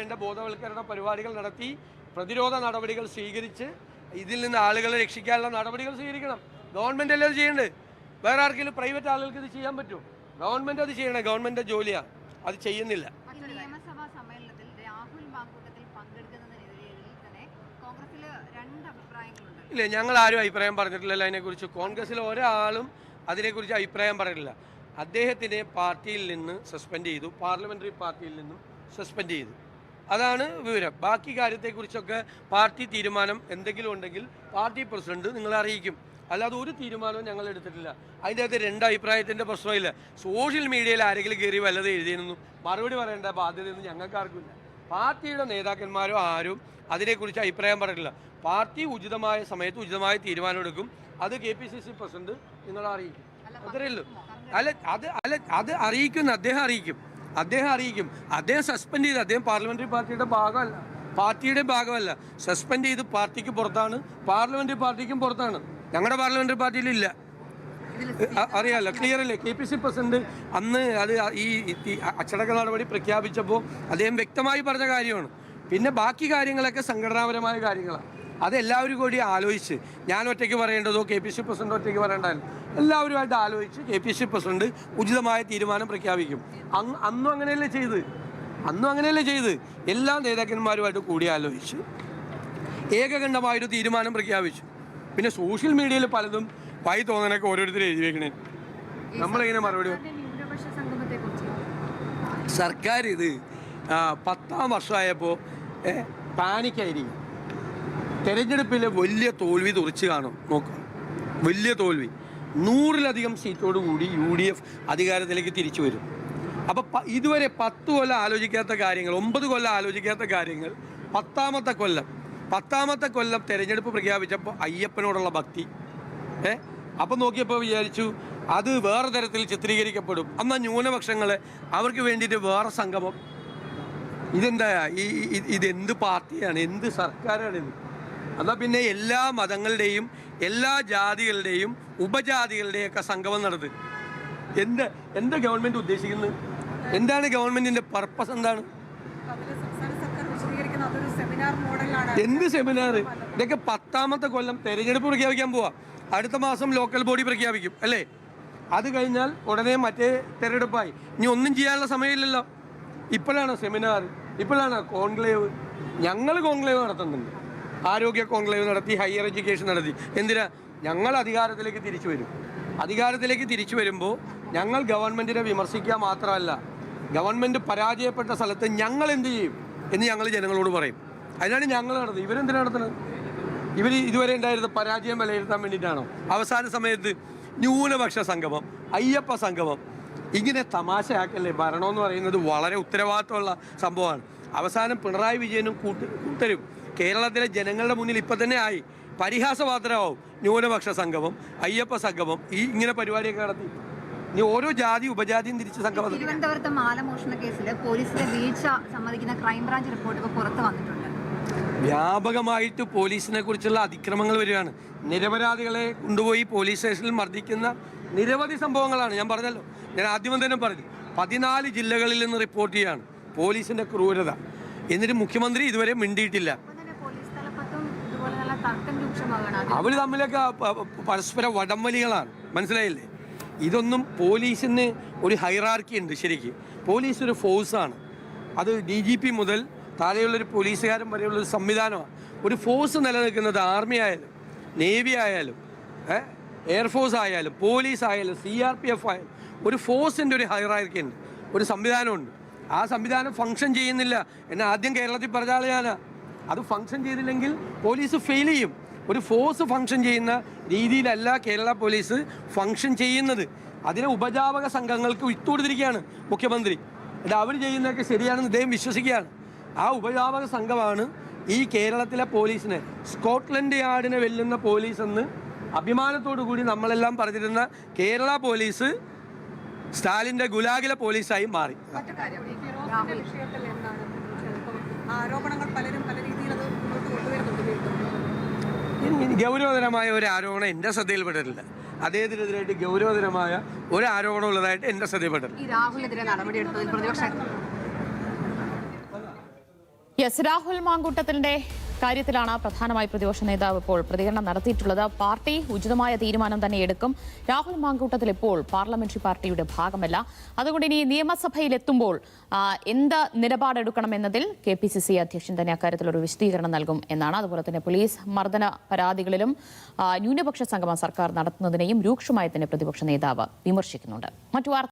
വേണ്ട ബോധവൽക്കരണ പരിപാടികൾ നടത്തി പ്രതിരോധ നടപടികൾ സ്വീകരിച്ച് ഇതിൽ നിന്ന് ആളുകളെ രക്ഷിക്കാനുള്ള നടപടികൾ സ്വീകരിക്കണം. ഗവൺമെന്റ് അല്ലേ അത് ചെയ്യേണ്ടത് വേറെ ആർക്കെങ്കിലും പ്രൈവറ്റ് ആളുകൾക്ക് ഇത് ചെയ്യാൻ പറ്റുമോ ഗവൺമെന്റ് അത് ചെയ്യണം ഗവൺമെന്റ് ജോലിയാണ് അത് ചെയ്യുന്നില്ല. ഇല്ല ഞങ്ങൾ ആരും അഭിപ്രായം പറഞ്ഞിട്ടില്ല അതിനെക്കുറിച്ച്. കോൺഗ്രസ്സിൽ ഒരാളും അതിനെക്കുറിച്ച് അഭിപ്രായം പറഞ്ഞിട്ടില്ല. അദ്ദേഹത്തിനെ പാർട്ടിയിൽ നിന്ന് സസ്പെൻഡ് ചെയ്തു പാർലമെന്ററി പാർട്ടിയിൽ നിന്നും സസ്പെൻഡ് ചെയ്തു. അതാണ് വിവരം. ബാക്കി കാര്യത്തെക്കുറിച്ചൊക്കെ പാർട്ടി തീരുമാനം എന്തെങ്കിലും ഉണ്ടെങ്കിൽ പാർട്ടി പ്രസിഡന്റ് നിങ്ങളെ അറിയിക്കും. അല്ലാതെ ഒരു തീരുമാനവും ഞങ്ങൾ എടുത്തിട്ടില്ല. അതിന്റെ അകത്ത് രണ്ട് അഭിപ്രായത്തിന്റെ പ്രശ്നമില്ല സോഷ്യൽ മീഡിയയിൽ ആരെങ്കിലും കയറി വല്ലത് എഴുതിയെന്നും മറുപടി പറയേണ്ട ബാധ്യതയൊന്നും ഞങ്ങൾക്കാർക്കുമില്ല പാർട്ടിയുടെ നേതാക്കന്മാരോ ആരും അതിനെക്കുറിച്ച് അഭിപ്രായം പറഞ്ഞിട്ടില്ല പാർട്ടി ഉചിതമായ സമയത്ത് ഉചിതമായ തീരുമാനമെടുക്കും അത് K P C C president നിങ്ങളെ അറിയിക്കും. അത്രയേ ഉള്ളൂ. അല്ല അത് അല്ല അത് അറിയിക്കുന്ന അദ്ദേഹം അറിയിക്കും. അദ്ദേഹം അറിയിക്കും. അദ്ദേഹം സസ്പെൻഡ് ചെയ്ത്. അദ്ദേഹം പാർലമെന്ററി പാർട്ടിയുടെ ഭാഗമല്ല. പാർട്ടിയുടെ ഭാഗമല്ല. സസ്പെൻഡ് ചെയ്ത് പാർട്ടിക്ക് പുറത്താണ്. പാർലമെന്ററി പാർട്ടിക്കും പുറത്താണ്. ഞങ്ങളുടെ പാർലമെന്ററി പാർട്ടിയിലില്ല. അറിയാലോ? ക്ലിയർ അല്ലേ? കെ പി സി പ്രസിഡന്റ് അന്ന് അത് ഈ അച്ചടക്ക നടപടി പ്രഖ്യാപിച്ചപ്പോൾ അദ്ദേഹം വ്യക്തമായി പറഞ്ഞ കാര്യമാണ്. പിന്നെ ബാക്കി കാര്യങ്ങളൊക്കെ സംഘടനാപരമായ കാര്യങ്ങളാണ്. അത് എല്ലാവരും കൂടി ആലോചിച്ച്. ഞാൻ ഒറ്റയ്ക്ക് പറയേണ്ടതോ കെ പി സി പ്രസിഡന്റ് ഒറ്റയ്ക്ക് പറയേണ്ടതല്ല എല്ലാവരുമായിട്ട് ആലോചിച്ച് കെ പി സി പ്രസിഡന്റ് ഉചിതമായ തീരുമാനം പ്രഖ്യാപിക്കും. അന്ന് അന്നും അങ്ങനെയല്ലേ ചെയ്ത്? അന്നും അങ്ങനെയല്ലേ ചെയ്ത്? എല്ലാ നേതാക്കന്മാരുമായിട്ട് കൂടി ആലോചിച്ച് ഏകകണ്ഠമായൊരു തീരുമാനം പ്രഖ്യാപിച്ചു. പിന്നെ സോഷ്യൽ മീഡിയയിൽ പലതും വൈ തോന്നനൊക്കെ ഓരോരുത്തർ എഴുതി വെക്കണേ. നമ്മളെങ്ങനെ മറുപടി സർക്കാർ ഇത് പത്താം വർഷമായപ്പോൾ പാനിക്കായിരിക്കും. തെരഞ്ഞെടുപ്പിൽ വലിയ തോൽവി തുറച്ചു കാണും. നോക്കുക വലിയ തോൽവി. നൂറിലധികം സീറ്റോട് കൂടി യു ഡി എഫ് അധികാരത്തിലേക്ക് തിരിച്ചു വരും. അപ്പോൾ ഇതുവരെ പത്ത് കൊല്ലം ആലോചിക്കാത്ത കാര്യങ്ങൾ ഒമ്പത് കൊല്ലം ആലോചിക്കാത്ത കാര്യങ്ങൾ പത്താമത്തെ കൊല്ലം പത്താമത്തെ കൊല്ലം തെരഞ്ഞെടുപ്പ് പ്രഖ്യാപിച്ചപ്പോൾ അയ്യപ്പനോടുള്ള ഭക്തി. ഏ? അപ്പം നോക്കിയപ്പോൾ വിചാരിച്ചു അത് വേറെ തരത്തിൽ ചിത്രീകരിക്കപ്പെടും. എന്നാൽ ന്യൂനപക്ഷങ്ങളെ അവർക്ക് വേണ്ടിയിട്ട് വേറെ സംഗമം. ഇതെന്താ? ഈ ഇതെന്ത് പാർട്ടിയാണ്? എന്ത് സർക്കാരാണിത്? എന്നാൽ പിന്നെ എല്ലാ മതങ്ങളുടെയും എല്ലാ ജാതികളുടെയും ഉപജാതികളുടെയൊക്കെ സംഗമം നടത്. എന്ത് എന്താ ഗവൺമെന്റ് ഉദ്ദേശിക്കുന്നത് എന്താണ് ഗവൺമെന്റിന്റെ പർപ്പസ് എന്താണ്? എന്ത് സെമിനാർ ഇതൊക്കെ പത്താമത്തെ കൊല്ലം തെരഞ്ഞെടുപ്പ് പ്രഖ്യാപിക്കാൻ പോവാ. അടുത്ത മാസം ലോക്കൽ ബോഡി പ്രഖ്യാപിക്കും അല്ലേ? അത് കഴിഞ്ഞാൽ ഉടനെ മറ്റേ തെരഞ്ഞെടുപ്പായി. ഇനി ഒന്നും ചെയ്യാനുള്ള സമയമില്ലല്ലോ. ഇപ്പോഴാണ് സെമിനാർ ഇപ്പോഴാണ് കോൺക്ലേവ് ഞങ്ങൾ കോൺക്ലേവ് നടത്തുന്നുണ്ട്. ആരോഗ്യ കോൺക്ലേവ് നടത്തി ഹയർ എഡ്യൂക്കേഷൻ നടത്തി. എന്തിനാ? ഞങ്ങൾ അധികാരത്തിലേക്ക് തിരിച്ചു വരും. അധികാരത്തിലേക്ക് തിരിച്ചു വരുമ്പോൾ ഞങ്ങൾ ഗവൺമെന്റിനെ വിമർശിക്കുക മാത്രമല്ല ഗവൺമെന്റ് പരാജയപ്പെട്ട സ്ഥലത്ത് ഞങ്ങൾ എന്ത് ചെയ്യും എന്ന് ഞങ്ങൾ ജനങ്ങളോട് പറയും. അതിനാണ് ഞങ്ങൾ നടത്തുന്നത്. ഇവരെന്തിനാണ് നടത്തുന്നത്? ഇവർ ഇതുവരെ ഉണ്ടായിരുന്ന പരാജയം വിലയിരുത്താൻ വേണ്ടിയിട്ടാണോ? അവസാന സമയത്ത് ന്യൂനപക്ഷ സംഗമം അയ്യപ്പ സംഗമം. ഇങ്ങനെ തമാശയാക്കല്ലേ? ഭരണം എന്ന് പറയുന്നത് വളരെ ഉത്തരവാദിത്തമുള്ള സംഭവമാണ്. അവസാനം പിണറായി വിജയനും കൂട്ട് കൂട്ടരും കേരളത്തിലെ ജനങ്ങളുടെ മുന്നിൽ ഇപ്പം തന്നെ ആയി. പരിഹാസപാത്രമാവും ന്യൂനപക്ഷ സംഗമം അയ്യപ്പ സംഗമം ഈ ഇങ്ങനെ പരിപാടിയൊക്കെ നടത്തി. ഇനി ഓരോ ജാതി ഉപജാതിയും തിരിച്ച് സംഗമം തിരുവനന്തപുരത്തെ മാലമോഷണ കേസിൽ പോലീസിന്റെ വീഴ്ച സമ്മതിക്കുന്ന ക്രൈംബ്രാഞ്ച് റിപ്പോർട്ട് ഇപ്പോൾ പുറത്തു വന്നിട്ടുണ്ട്. വ്യാപകമായിട്ട് പോലീസിനെ കുറിച്ചുള്ള അതിക്രമങ്ങൾ വരികയാണ്. നിരപരാധികളെ കൊണ്ടുപോയി പോലീസ് സ്റ്റേഷനിൽ മർദ്ദിക്കുന്ന നിരവധി സംഭവങ്ങളാണ്. ഞാൻ പറഞ്ഞല്ലോ. ഞാൻ ആദ്യം തന്നെ പറഞ്ഞു. പതിനാല് ജില്ലകളിൽ നിന്ന് റിപ്പോർട്ട് ചെയ്യാണ് പോലീസിന്റെ ക്രൂരത. എന്നിട്ട് മുഖ്യമന്ത്രി ഇതുവരെ മിണ്ടിയിട്ടില്ല അപ്പോൾ തന്നെ പോലീസ് തലപ്പത്തും അവർ തമ്മിലൊക്കെ പരസ്പര വടംവലികളാണ്. മനസ്സിലായില്ലേ? ഇതൊന്നും പോലീസിന് ഒരു ഹൈറാർക്കി ഉണ്ട് ശരിക്ക്. പോലീസ് ഒരു ഫോഴ്സാണ്. അത് ഡി ജി പി മുതൽ താഴെയുള്ളൊരു പോലീസുകാരൻ വരെയുള്ള ഒരു സംവിധാനമാണ് ഒരു ഫോഴ്സ് നിലനിൽക്കുന്നത് ആർമി ആയാലും നേവി ആയാലും എയർഫോഴ്സ് ആയാലും പോലീസ് ആയാലും സി ആർ പി എഫ് ആയാലും ഒരു ഫോഴ്സിന്റെ ഒരു ഹൈറാർക്കി ഉണ്ട്. ഒരു സംവിധാനമുണ്ട്. ആ സംവിധാനം ഫങ്ഷൻ ചെയ്യുന്നില്ല. എന്നെ ആദ്യം കേരളത്തിൽ പറഞ്ഞ ഞാനാ അത് ഫങ്ഷൻ ചെയ്തില്ലെങ്കിൽ പോലീസ് ഫെയിൽ ചെയ്യും. ഒരു ഫോഴ്സ് ഫങ്ഷൻ ചെയ്യുന്ന രീതിയിലല്ല കേരള പോലീസ് ഫങ്ഷൻ ചെയ്യുന്നത്. അതിനെ ഉപജാപക സംഘങ്ങൾക്ക് വിട്ടുകൊടുത്തിരിക്കുകയാണ് മുഖ്യമന്ത്രി. എന്നിട്ട് അവർ ചെയ്യുന്നതൊക്കെ ശരിയാണെന്ന് ഇദ്ദേഹം വിശ്വസിക്കുകയാണ്. ആ ഉപജാപക സംഘമാണ് ഈ കേരളത്തിലെ പോലീസിനെ സ്കോട്ട്ലൻഡ് യാർഡിനെ വെല്ലുന്ന പോലീസ് എന്ന് അഭിമാനത്തോടു കൂടി നമ്മളെല്ലാം പറഞ്ഞിരുന്ന കേരള പോലീസ് സ്റ്റാലിന്റെ ഗുലാഗിലെ പോലീസായി മാറി. മറ്റു ഗൗരവതരമായ ഒരു ആരോപണം എന്റെ ശ്രദ്ധയിൽപ്പെട്ടിട്ടില്ല. അദ്ദേഹത്തിനെതിരായിട്ട് ഗൗരവതരമായ ഒരു ആരോപണം ഉള്ളതായിട്ട് എന്റെ ശ്രദ്ധയിൽപ്പെട്ടിട്ടില്ല. ഈ രാഹുലിനെതിരെ നടപടിയെടുത്തതിൽ പ്രതിപക്ഷ യെസ് രാഹുൽ മാങ്കൂട്ടത്തിന്റെ കാര്യത്തിലാണ് പ്രധാനമായി പ്രതിപക്ഷ നേതാവ് ഇപ്പോൾ പ്രതികരണം നടത്തിയിട്ടുള്ളത്. പാർട്ടി ഉചിതമായ തീരുമാനം തന്നെ എടുക്കും. രാഹുൽ മാങ്കൂട്ടത്തിൽ ഇപ്പോൾ പാർലമെന്ററി പാർട്ടിയുടെ ഭാഗമല്ല. അതുകൊണ്ട് ഇനി നിയമസഭയിലെത്തുമ്പോൾ എന്ത് നിലപാടെടുക്കണമെന്നതിൽ കെ പി സി സി അധ്യക്ഷൻ തന്നെ അക്കാര്യത്തിൽ ഒരു വിശദീകരണം നൽകും എന്നാണ്. അതുപോലെ തന്നെ പോലീസ് മർദ്ദന പരാതികളിലും ന്യൂനപക്ഷ സംഗമം സർക്കാർ നടത്തുന്നതിനെയും രൂക്ഷമായി തന്നെ പ്രതിപക്ഷ നേതാവ് വിമർശിക്കുന്നുണ്ട്. മറ്റു